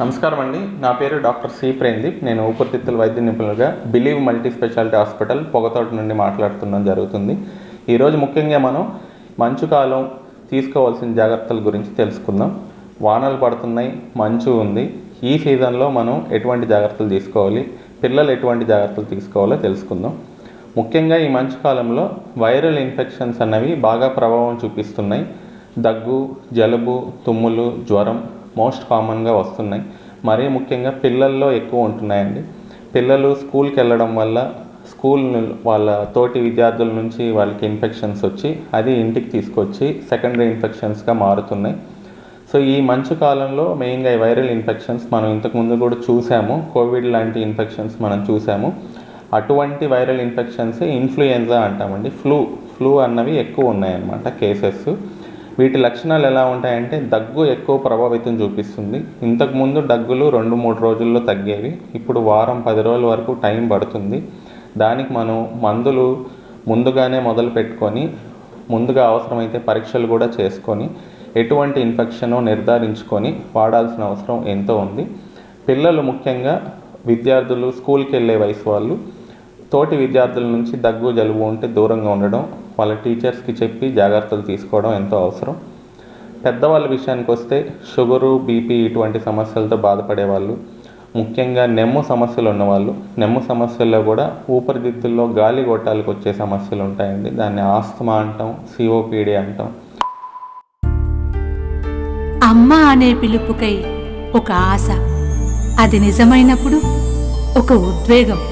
నమస్కారం అండి నా పేరు డాక్టర్ సి ప్రేందీప్. నేను ఊపిరితిత్తుల వైద్య నిపుణులుగా Believe multi speciality hospital Pogathota నుండి మాట్లాడుతున్నాం జరుగుతుంది. ఈరోజు ముఖ్యంగా మనం మంచు కాలం తీసుకోవాల్సిన జాగ్రత్తల గురించి తెలుసుకుందాం. వానలు పడుతున్నాయి మంచు ఉంది. ఈ సీజన్లో మనం ఎటువంటి జాగ్రత్తలు తీసుకోవాలి? పిల్లలు ఎటువంటి జాగ్రత్తలు తీసుకోవాలో తెలుసుకుందాం. ముఖ్యంగా ఈ మంచు కాలంలో వైరల్ ఇన్ఫెక్షన్స్ అన్నవి బాగా ప్రభావం చూపిస్తున్నాయి. దగ్గు జలుబు తుమ్ములు జ్వరం మోస్ట్ కామన్గా వస్తున్నాయి. మరీ ముఖ్యంగా పిల్లల్లో ఎక్కువ ఉంటున్నాయండి. పిల్లలు స్కూల్కి వెళ్ళడం వల్ల స్కూల్ వాళ్ళ తోటి విద్యార్థుల నుంచి వాళ్ళకి ఇన్ఫెక్షన్స్ వచ్చి అది ఇంటికి తీసుకొచ్చి సెకండరీ ఇన్ఫెక్షన్స్గా మారుతున్నాయి. సో ఈ మంచు కాలంలో మెయిన్గా ఈ వైరల్ ఇన్ఫెక్షన్స్ మనం ఇంతకుముందు కూడా చూసాము. కోవిడ్ లాంటి ఇన్ఫెక్షన్స్ మనం చూసాము. అటువంటి వైరల్ ఇన్ఫెక్షన్స్ ఇన్ఫ్లుయెన్జా అంటామండి. ఫ్లూ ఫ్లూ అన్నవి ఎక్కువ ఉన్నాయన్నమాట కేసెస్. వీటి లక్షణాలు ఎలా ఉంటాయంటే దగ్గు ఎక్కువ ప్రభావితం చూపిస్తుంది. ఇంతకుముందు దగ్గులు రెండు మూడు రోజుల్లో తగ్గేవి. ఇప్పుడు వారం పది రోజుల వరకు టైం పడుతుంది. దానికి మనం మందులు ముందుగానే మొదలు పెట్టుకొని ముందుగా అవసరమైతే పరీక్షలు కూడా చేసుకొని ఎటువంటి ఇన్ఫెక్షనో నిర్ధారించుకొని వాడాల్సిన అవసరం ఎంతో ఉంది. పిల్లలు ముఖ్యంగా విద్యార్థులు స్కూల్కి వెళ్ళే వయసు వాళ్ళు తోటి విద్యార్థుల నుంచి దగ్గు జలుబు ఉంటే దూరంగా ఉండడం వాళ్ళ టీచర్స్కి చెప్పి జాగ్రత్తలు తీసుకోవడం ఎంతో అవసరం. పెద్దవాళ్ళ విషయానికి వస్తే షుగరు బీపీ ఇటువంటి సమస్యలతో బాధపడే వాళ్ళు ముఖ్యంగా నెమ్ము సమస్యలు ఉన్నవాళ్ళు. నెమ్ము సమస్యల్లో కూడా ఊపిరితిత్తుల్లో గాలి గొట్టాలకు వచ్చే సమస్యలు ఉంటాయండి. దాన్ని ఆస్తమా అంటాం సిఓపిడి అంటాం. అమ్మ అనే పిలుపుకై ఒక ఆశ. అది నిజమైనప్పుడు ఒక ఉద్వేగం.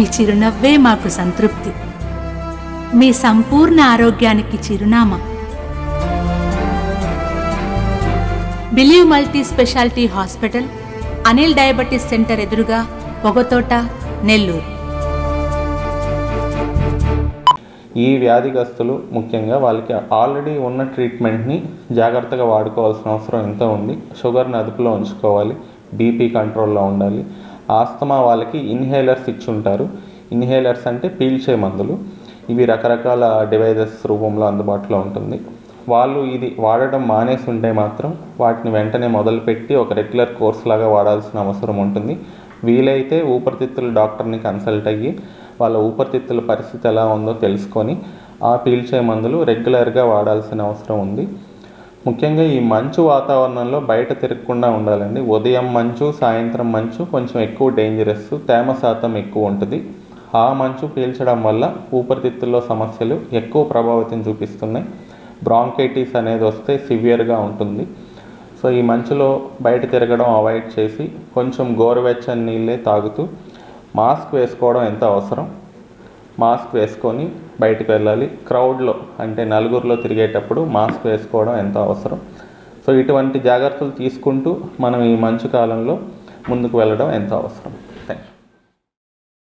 మీ చిరునవ్వే మాకు సంతృప్తి. మీ సంపూర్ణ ఆరోగ్యానికి చిరునామా. Believe multi speciality hospital Anil diabetes centre ఎదురుగా పొగతోట నెల్లూరు. ఈ వ్యాధిగ్రస్తులు ముఖ్యంగా వాళ్ళకి ఆల్రెడీ ఉన్న ట్రీట్మెంట్ని జాగ్రత్తగా వాడుకోవాల్సిన అవసరం ఎంతో ఉంది. షుగర్ని అదుపులో ఉంచుకోవాలి బీపీ కంట్రోల్లో ఉండాలి ఆస్తమా వాళ్ళకి ఇన్హేలర్స్ ఇచ్చి ఉంటారు ఇన్హేలర్స్ అంటే పీల్చే మందులు. ఇవి రకరకాల డివైజెస్ రూపంలో అందుబాటులో ఉంటుంది. వాళ్ళు ఇది వాడడం మానేసి ఉంటే మాత్రం వాటిని వెంటనే మొదలుపెట్టి ఒక రెగ్యులర్ కోర్స్ లాగా వాడాల్సిన అవసరం ఉంటుంది. వీలైతే ఊపిరితిత్తుల డాక్టర్ని కన్సల్ట్ అయ్యి వాళ్ళ ఊపిరితిత్తుల పరిస్థితి ఎలా ఉందో తెలుసుకొని ఆ పీల్చే మందులు రెగ్యులర్గా వాడాల్సిన అవసరం ఉంది. ముఖ్యంగా ఈ మంచు వాతావరణంలో బయట తిరగకుండా ఉండాలండి. ఉదయం మంచు సాయంత్రం మంచు కొంచెం ఎక్కువ డేంజరస్ తేమ శాతం ఎక్కువ ఉంటుంది. ఆ మంచు పీల్చడం వల్ల ఊపిరితిత్తుల్లో సమస్యలు ఎక్కువ ప్రభావితం చూపిస్తున్నాయి. బ్రాంకైటిస్ అనేది వస్తే సివియర్గా ఉంటుంది. సో ఈ మంచులో బయట తిరగడం అవాయిడ్ చేసి కొంచెం గోరువెచ్చని నీళ్ళే తాగుతూ మాస్క్ వేసుకోవడం ఎంత అవసరం? మాస్క్ వేసుకొని బయటికి వెళ్ళాలి. క్రౌడ్లో అంటే నలుగురిలో తిరిగేటప్పుడు మాస్క్ వేసుకోవడం ఎంతో అవసరం. సో ఇటువంటి జాగ్రత్తలు తీసుకుంటూ మనం ఈ మంచు కాలంలో ముందుకు వెళ్ళడం ఎంతో అవసరం.